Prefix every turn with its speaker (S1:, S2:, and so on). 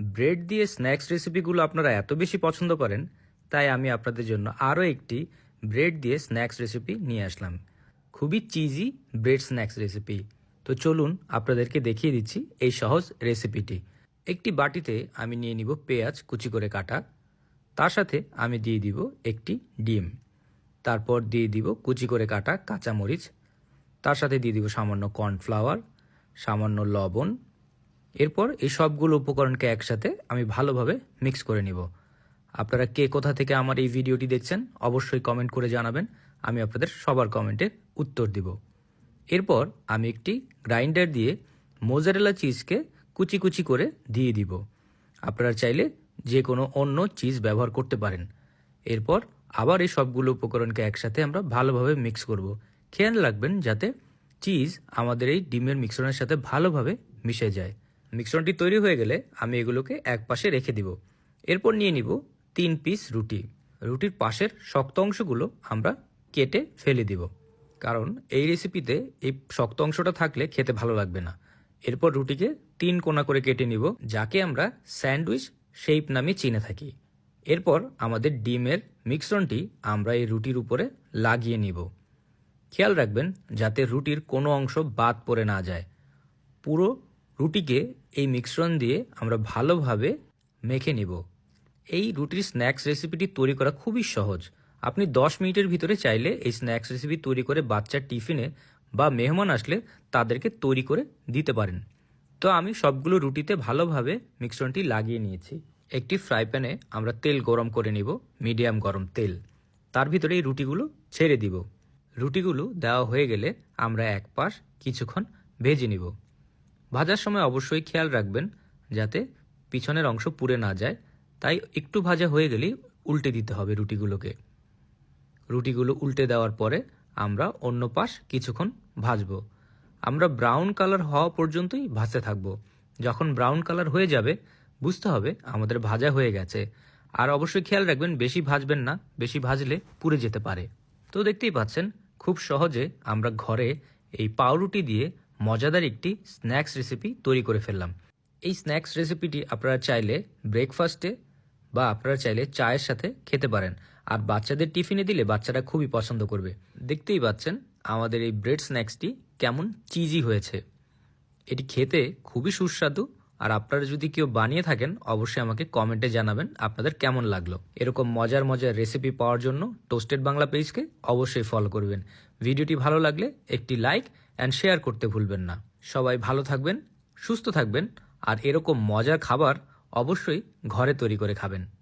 S1: Bread দিয়ে snacks রেসিপিগুলো আপনারা এত বেশি পছন্দ করেন, তাই আমি আপনাদের জন্য আরও একটি ব্রেড দিয়ে স্ন্যাক্স রেসিপি নিয়ে আসলাম। খুবই চিজি ব্রেড স্ন্যাক্স রেসিপি। তো চলুন আপনাদেরকে দেখিয়ে দিচ্ছি এই সহজ রেসিপিটি। একটি বাটিতে আমি নিয়ে নিব পেঁয়াজ কুচি করে কাটা। তার সাথে আমি দিয়ে দিব একটি ডিম। তারপর দিয়ে দিব কুচি করে কাটা কাঁচামরিচ। তার সাথে দিয়ে দিব সামান্য কর্নফ্লাওয়ার, সামান্য লবণ এরপর এই সবগুলো উপকরণকে একসাথে আমি ভালোভাবে মিক্স করে নিব। আপনারা কে কোথা থেকে আমার এই ভিডিওটি দেখছেন অবশ্যই কমেন্ট করে জানাবেন। আমি আপনাদের সবার কমেন্টের উত্তর দিব। এরপর আমি একটি গ্রাইন্ডার দিয়ে মোজারেলা চিজকে কুচি কুচি করে দিয়ে দিব। আপনারা চাইলে যে কোনো অন্য চিজ ব্যবহার করতে পারেন। এরপর আবার এই সবগুলো উপকরণকে একসাথে আমরা ভালোভাবে মিক্স করব। খেয়াল রাখবেন যাতে চিজ আমাদের এই ডিমের মিশ্রণের সাথে ভালোভাবে মিশে যায়। মিশ্রণটি তৈরি হয়ে গেলে আমি এগুলোকে এক পাশে রেখে দিব। এরপর নিয়ে নিব তিন পিস রুটি। রুটির পাশের শক্ত অংশগুলো আমরা কেটে ফেলে দিব। কারণ এই রেসিপিতে এই শক্ত অংশটা থাকলে খেতে ভালো লাগবে না। এরপর রুটিকে তিন কোণা করে কেটে নিব, যাকে আমরা স্যান্ডউইচ শেপ নামে চিনে থাকি। এরপর আমাদের ডিমের মিশ্রণটি আমরা এই রুটির উপরে লাগিয়ে নিব। খেয়াল রাখবেন, যাতে রুটির কোনো অংশ বাদ পড়ে না যায়। পুরো রুটিকে এই মিশ্রণ দিয়ে আমরা ভালোভাবে মেখে নিব। এই রুটির স্ন্যাক্স রেসিপিটি তৈরি করা খুবই সহজ। আপনি 10 মিনিটের ভিতরে চাইলে এই স্ন্যাক্স রেসিপি তৈরি করে বাচ্চার টিফিনে বা মেহমান আসলে তাদেরকে তৈরি করে দিতে পারেন। তো আমি সবগুলো রুটিতে ভালোভাবে মিশ্রণটি লাগিয়ে নিয়েছি। একটি ফ্রাই প্যানে আমরা তেল গরম করে নিব, মিডিয়াম গরম তেল। তার ভিতরে এই রুটিগুলো ছেড়ে দিব। রুটিগুলো দেওয়া হয়ে গেলে আমরা এক পাশ কিছুক্ষণ ভেজে নিব। ভাজার সময় অবশ্যই খেয়াল রাখবেন যাতে পিছনের অংশ পুড়ে না যায়। তাই একটু ভাজা হয়ে গেলেই উল্টে দিতে হবে রুটিগুলোকে। রুটিগুলো উল্টে দেওয়ার পরে আমরা অন্য পাশ কিছুক্ষণ ভাজবো। আমরা ব্রাউন কালার হওয়া পর্যন্তই ভাজতে থাকব। যখন ব্রাউন কালার হয়ে যাবে, বুঝতে হবে আমাদের ভাজা হয়ে গেছে। আর অবশ্যই খেয়াল রাখবেন বেশি ভাজবেন না, বেশি ভাজলে পুড়ে যেতে পারে। তো দেখতেই পাচ্ছেন, খুব সহজে আমরা ঘরে এই পাউরুটি দিয়ে মজাদার একটি স্ন্যাক্স রেসিপি তৈরি করে ফেললাম। এই স্ন্যাক্স রেসিপিটি আপনারা চাইলে ব্রেকফাস্টে বা আপনারা চাইলে চায়ের সাথে খেতে পারেন। আর বাচ্চাদের টিফিনে দিলে বাচ্চারা খুবই পছন্দ করবে। দেখতেই পাচ্ছেন আমাদের এই ব্রেড স্ন্যাক্সটি কেমন চিজি হয়েছে। এটি খেতে খুবই সুস্বাদু। আর আপনারা যদি কেউ বানিয়ে থাকেন, অবশ্যই আমাকে কমেন্টে জানাবেন আপনাদের কেমন লাগল। এরকম মজার মজার রেসিপি পাওয়ার জন্য টোস্টেড বাংলা পেজকে অবশ্যই ফলো করবেন। ভিডিওটি ভালো লাগলে একটি লাইক অ্যান্ড শেয়ার করতে ভুলবেন না। সবাই ভালো থাকবেন, সুস্থ থাকবেন, আর এরকম মজার খাবার অবশ্যই ঘরে তৈরি করে খাবেন।